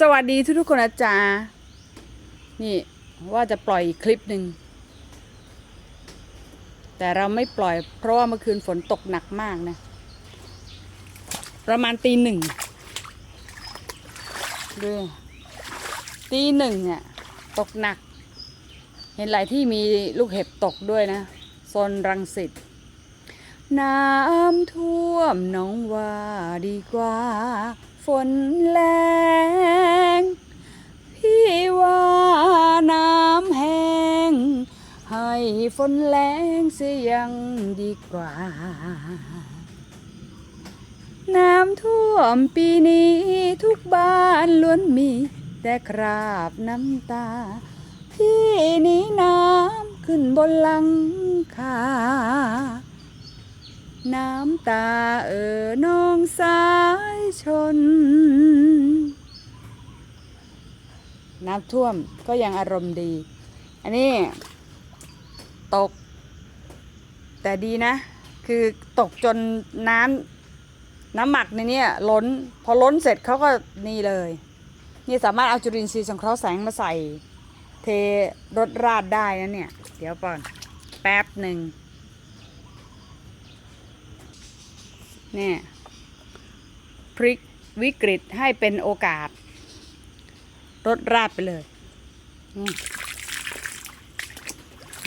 สวัสดีทุกทุกๆคนนะจ๊ะนี่ว่าจะปล่อยคลิปหนึ่ง แต่เราไม่ปล่อยเพราะว่าเมื่อคืนฝนตกหนักมากนะ ประมาณตีหนึ่งดูตีหนึ่งเนี่ยตกหนัก เห็นหลายที่มีลูกเห็บตกด้วยนะโซนรังสิตน้ำท่วมหน้องว่าดีกว่า ฝนแรงพี่ว่าน้ำแห้ง ให้ฝนแรงเสียยังดีกว่า น้ำท่วมปีนี้ทุกบ้านล้วนมี แต่คราบน้ำตา พี่นี้น้ำขึ้นบนหลังคาน้ำตาเอ่อนองสายชน น้ำท่วมก็ยังอารมณ์ดี อันนี้ ตก แต่ดีนะ คือตกจนน้ำน้ำหมักในนี้ล้น พอล้นเสร็จเขาก็นี่เลย นี่สามารถเอาจุลินทรีย์สังเคราะห์แสงมาใส่ เทรถราดได้นะเนี่ย เดี๋ยวก่อนแป๊บหนึ่งเนี่ยพลิกวิกฤตให้เป็นโอกาส รถราดไปเลย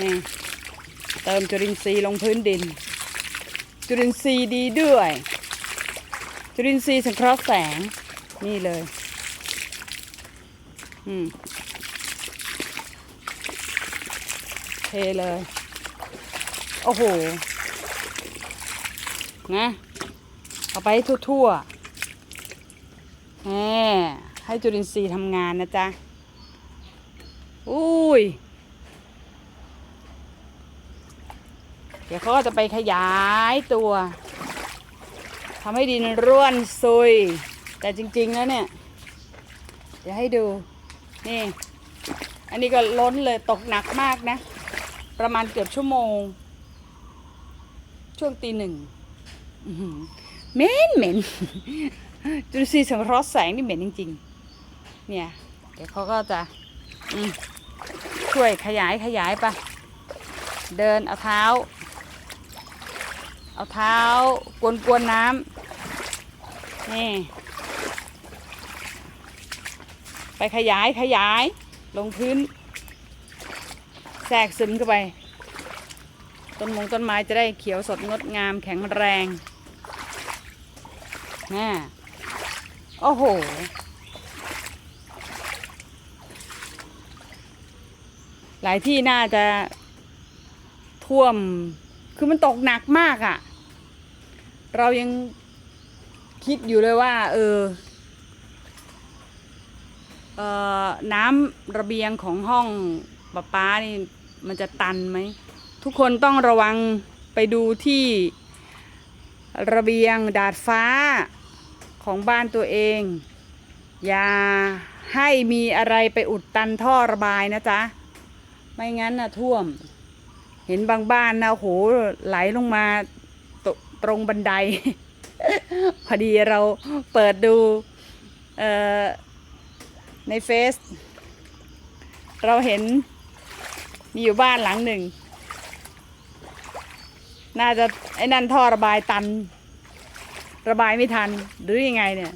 นี่เติมจุลินทรีย์ลงพื้นดิน จุลินทรีย์ดีด้วย จุลินทรีย์สังเคราะห์แสง นี่เลย อืมเทเลย โอ้โห นะ เอาไปทั่วๆแหม ให้จุลินทรีย์ทำงานนะจ๊ะ อุ้ย เดี๋ยวเขาก็จะไปขยายตัวทำให้ดินร่วนซุย แต่จริง ๆ แล้วเนี่ย เดี๋ยวให้ดู นี่ อันนี้ก็ล้นเลยตกหนักมากนะ ประมาณเกือบชั่วโมง ช่วงตีหนึ่งเหม็นเหม็นจุลทรีย์สังเคราะห์แสงนี่เหม็นจริง ๆ เนี่ย เดี๋ยวเขาก็จะช่วยขยายขยายไป เดินเอาเท้า เอาเท้ากวนกวนๆน้ำนี่ ไปขยายขยายลงพื้นแทรกซึมเข้าไป ต้นมงต้นไม้จะได้เขียวสดงดงามแข็งแรงน่โอ้โห หลายที่น่าจะท่วม คือมันตกหนักมากอะ่ะ เรายังคิดอยู่เลยว่า เออเอ่อน้ำระเบียงของห้องป๊าป๊านี่มันจะตันไหม ทุกคนต้องระวังไปดูที่ระเบียงดาดฟ้าของบ้านตัวเอง อย่าให้มีอะไรไปอุดตันท่อระบายนะจ๊ะ ไม่งั้นนะท่วม เห็นบางบ้านนะโอ้โหไหลลงมาตตรงบันได พอดีเราเปิดดูในเฟซเราเห็นมีอยู่บ้านหลังหนึ่ง น่าจะไอ้นั่นท่อระบายตัน ระบายไม่ทันหรือยังไงเนี่ย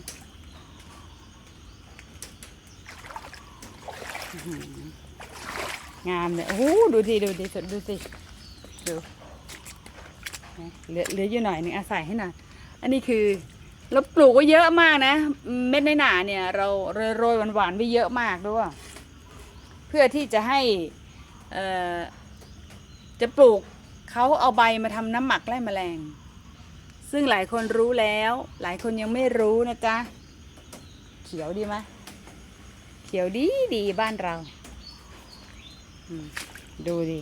งามเลยโอ้โหดูทีดูดิดูสิดูเหลือเหลืออยู่หน่อยหนึงอาศัยให้หน่อยอันนี้คือเราปลูกไว้เยอะมากนะ เม็ดในหนาเนี่ย เราโรยหวานๆไว้เยอะมากด้วย เพื่อที่จะให้เอ่อจะปลูกเขาเอาใบมาทำน้ำหมักไล่แมลง ซึ่งหลายคนรู้แล้ว หลายคนยังไม่รู้นะจ๊ะ เขียวดีไหมเขียวดีดีบ้านเรา ดูดิ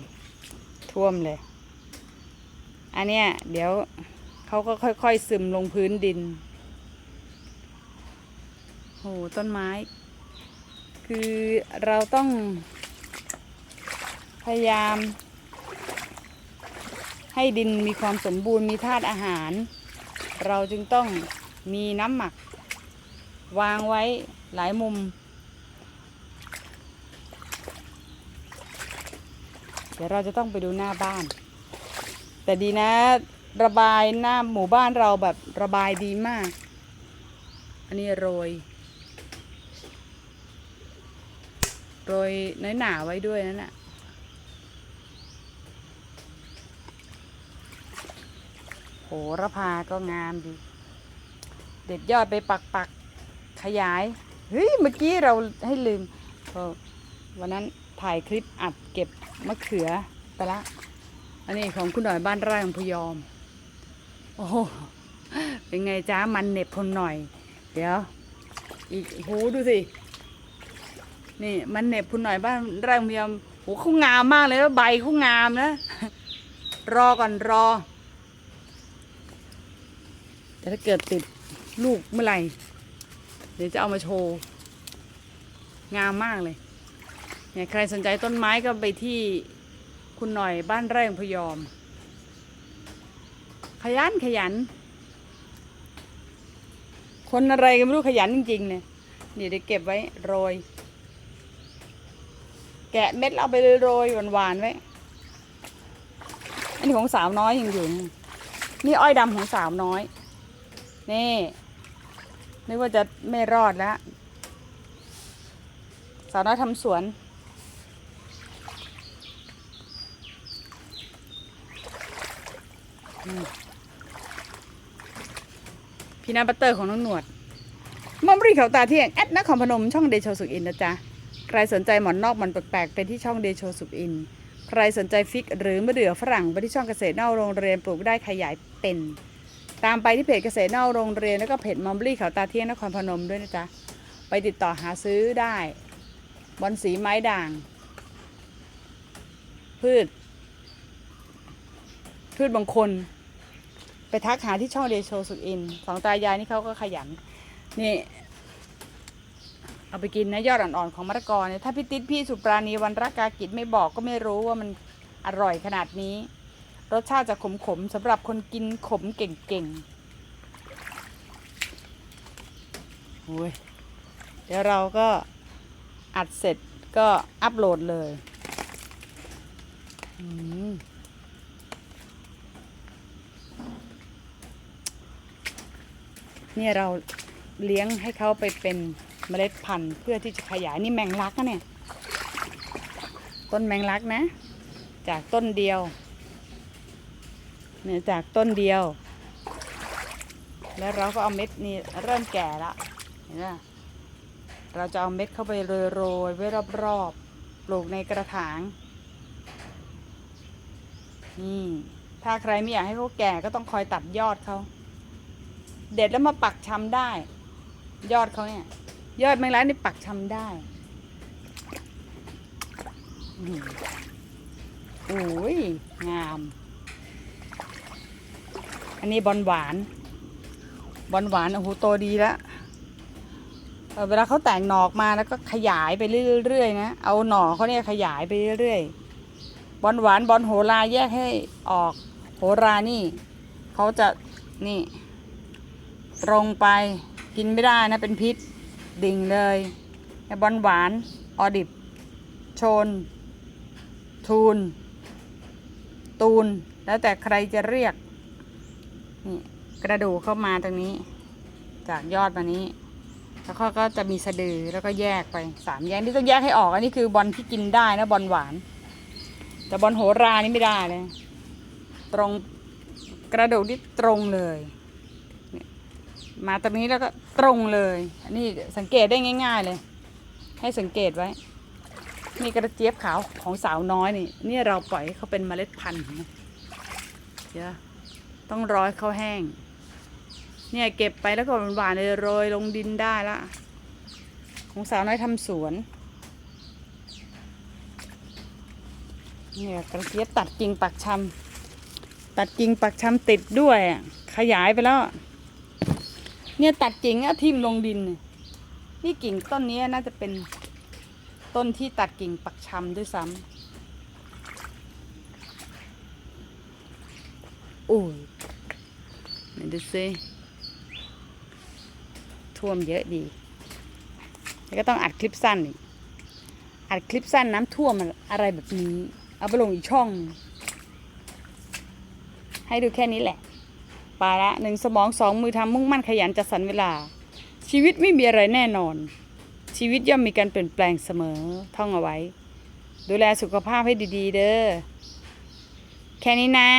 ท่วมเลย อันเนี้ยเดี๋ยวเขาก็ค่อยๆซึมลงพื้นดินโหต้นไม้ คือเราต้อง พยายาม ให้ดินมีความสมบูรณ์มีธาตุอาหาร เราจึงต้องมีน้ำหมัก วางไว้หลายมุม ดี๋ยวเราจะต้องไปดูหน้าบ้าน แต่ดีนะ ระบายหน้าหมู่บ้านเราแบบระบายดีมาก อันนี้โรย โรยน้อยหนาไว้ด้วยนั่นน่ะโหระพาก็งามดี เด็ดยอดไปปักปักขยาย เฮ้ย เมื่อกี้เราให้ลืมวันนั้น ถ่ายคลิปอัดเก็บมะเขือไปละ อันนี้ของคุณหน่อยบ้านไร่ของพยอม โอ้โหเป็นไงจ้ามันเน็บทนหน่อย เดี๋ยว อีกโหดูสิ นี่มันเน็บคุณหน่อยบ้านไร่ของพยอมโหเขางามมากเลยแล้วใบเขางามนะ รอก่อนรอ แต่ถ้าเกิดติดลูกเมื่อไหร่ เดี๋ยวจะเอามาโชว์ งามมากเลย เนี่ยใครสนใจต้นไม้ก็ไปที่คุณหน่อยบ้านไร่งพยอม ขยันขยัน คนอะไรก็ไม่รู้ขยันจริงๆเนี่ยนี่ได้เก็บไว้โรย แกะเม็ดเอาไปโรยหวานๆไว้ อันนี้ของสาวน้อยยังอยู่นี่นี่อ้อยดำของสาวน้อย นี่นึกว่าจะไม่รอดแล้ว สาวน้อยทำสวน พี่นาบัตเตอร์ของน้องหนวดมอมรีเขาตาเที่ยงแอดนครพนมช่องเดโชสุกอินนะจ๊ะ ใครสนใจหมอนนอกหมอนแปลกๆเป็นที่ช่องเดโชสุกอิน ใครสนใจฟิกหรือมะเดื่อฝรั่งไปที่ช่องเกษตรนอกโรงเรียนปลูกได้ขยายเป็น ตามไปที่เพจเกษตรนอกโรงเรียนแล้วก็เพจมอมรี่เขาตาเที่ยงนครพนมด้วยนะจ๊ะ ไปติดต่อหาซื้อได้บอนสีไม้ด่าง พืช พืชบางคน ไปทักหาที่ช่องเดโชสุกอินสองตายายนี่เขาก็ขยัน นี่ เอาไปกินนะยอดอ่อนๆของมะละกอเนี่ยถ้าพี่ติ๊ดพี่สุปราณีวันรักกากิจไม่บอกก็ไม่รู้ว่ามันอร่อยขนาดนี้ รสชาติจะขมๆสำหรับคนกินขมเก่งๆโอ้ยเดี๋ยวเราก็อัดเสร็จก็อัปโหลดเลย อืม นี่ยเราเลี้ยงให้เขาไปเป็นเมล็ดพันธุ์ เพื่อที่จะขยายนี่แมงลักนะเนี่ย ต้นแมงลักนะ จากต้นเดียวเนี่ยจากต้นเดียว แล้วเราก็เอาเม็ดนี่เริ่มแก่ละเห็นไหมเราจะเอาเม็ดเข้าไปโรยๆไว้รอบๆปลูกในกระถางนี่ถ้าใครไม่อยากให้เขาแก่ก็ต้องคอยตัดยอดเขา เด็ดแล้วมาปักชำได้ ยอดเขาเนี่ย ยอดแมงลักนี่ปักชำได้โอ้ยงาม อันนี้บอลหวานบอลหวานโอ้โหโตดีแล้วเอ่อเวลาเขาแตกหนอกมาแล้วก็ขยายไปเรื่อยๆนะเอาหน่อเขาเนี่ยขยายไปเรื่อยๆบอลหวานบอลโหราแยกให้ออกโหรานี่เขาจะนี่ ตรงไปกินไม่ได้นะเป็นพิษดิ่งเลยบอลหวาน ออดิบ โชน ทูน ตูน แล้วแต่ใครจะเรียก นี่กระดูกเข้ามาตรงนี้ จากยอดมานี้ แล้วก็จะมีสะดือแล้วก็แยกไปสามแยกนี่ต้องแยกให้ออก อันนี้คือบอลที่กินได้นะบอลหวาน แต่บอลโหรานี่ไม่ได้เลย ตรงกระดูกนี่ตรงเลย มาตรงนี้แล้วก็ตรงเลย อันนี้สังเกตได้ง่าย ๆเลย ให้สังเกตไว้ นี่กระเจี๊ยบขาวของสาวน้อยนี่ นี่เราปล่อยให้เขาเป็นเมล็ดพันธุ์นะเดี๋ยวต้องรอให้เขาแห้ง เนี่ยเก็บไปแล้วก็หวานเลยโรยลงดินได้ละ ของสาวน้อยทำสวนเนี่ยกระเจี๊ยบตัดกิ่งปักชำตัดกิ่งปักชำติดด้วยอะขยายไปแล้ว เนี่ยตัดกิ่งอะทิ่มลงดินเนี่ยนี่กิ่งต้นนี้น่าจะเป็นต้นที่ตัดกิ่งปักชำด้วยซ้ำอุ้ยไหนดูซิท่วมเยอะดี แล้วก็ต้องอัดคลิปสั้นอีกอัดคลิปสั้นน้ำท่วมอะไรแบบนี้ เอาไปลงอีกช่อง ให้ดูแค่นี้แหละ ปาละหนึ่งสมองสองมือทำมุ่งมั่นขยันจัดสรรเวลา ชีวิตไม่มีอะไรแน่นอน ชีวิตย่อมมีการเปลี่ยนแปลงเสมอท่องเอาไว้ ดูแลสุขภาพให้ดี ๆ เด้อแค่นี้นะ